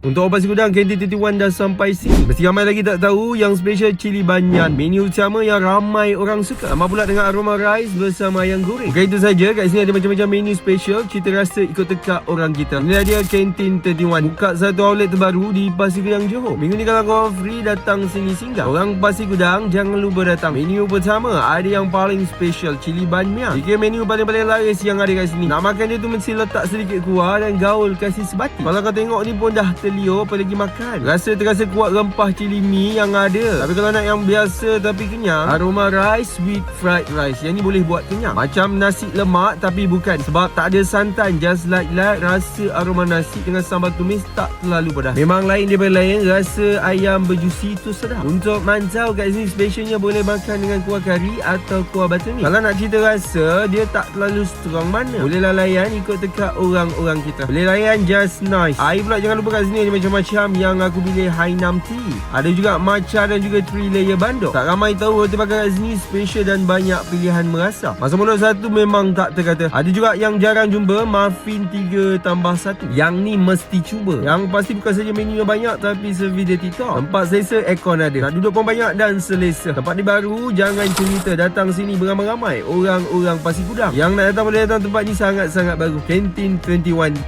Untuk Opasi Gudang, Kantin 21 dah sampai sini. Mesti ramai lagi tak tahu yang special cili banyan. Menu utama yang ramai orang suka. Sama pula dengan aroma rice bersama ayam goreng. Bukan itu saja, kat sini ada macam-macam menu special. Cita rasa ikut tekak orang kita. Inilah dia Kantin 31. Buka satu outlet terbaru di Pasir Gudang, Johor. Minggu ni kalau korang free, datang sini singgah. Orang Pasir Gudang, jangan lupa datang. Menu pertama, ada yang paling special, cili banyan. Jika menu paling-paling laris yang ada kat sini. Nak makan dia tu mesti letak sedikit kuah dan gaul kasih sebati. Kalau kau tengok ni pun dah terliur apalagi makan. Rasa terasa kuat rempah cili mi yang ada. Tapi kalau nak yang biasa tapi kenyang, aroma rice with fried rice. Yang ni boleh buat kenyang. Macam nasi lemak tapi bukan sebab tak ada santan. Just like like rasa aroma nasi dengan sambal tumis tak terlalu pedas. Memang lain daripada lain rasa ayam berjusi tu sedap. Untuk mantau kat sini specialnya boleh makan dengan kuah kari atau kuah buttermilk. Kalau nak cerita rasa dia tak terlalu strong mana. Bolehlah layan ikut tekak orang-orang kita. Boleh layan just nice. Air pula jangan lupa kat sini ada macam-macam yang aku pilih Hainam Tea. Ada juga matcha dan juga 3 layer bandung. Tak ramai tahu roti bakar kat sini special dan banyak pilihan merasa. Masa mulut satu memang tak terkata. Ada juga yang jarang jumpa muffin 3 tambah 1. Yang ni mesti cuba. Yang pasti bukan saja menu yang banyak tapi servis dia TikTok. Tempat selesa aircon ada. Nak duduk pun banyak dan selesa. Tempat ni baru jangan cerita datang sini beramai-ramai orang-orang Pasir Gudang. Yang nak datang boleh datang tempat ni sangat-sangat baru. Kantin 21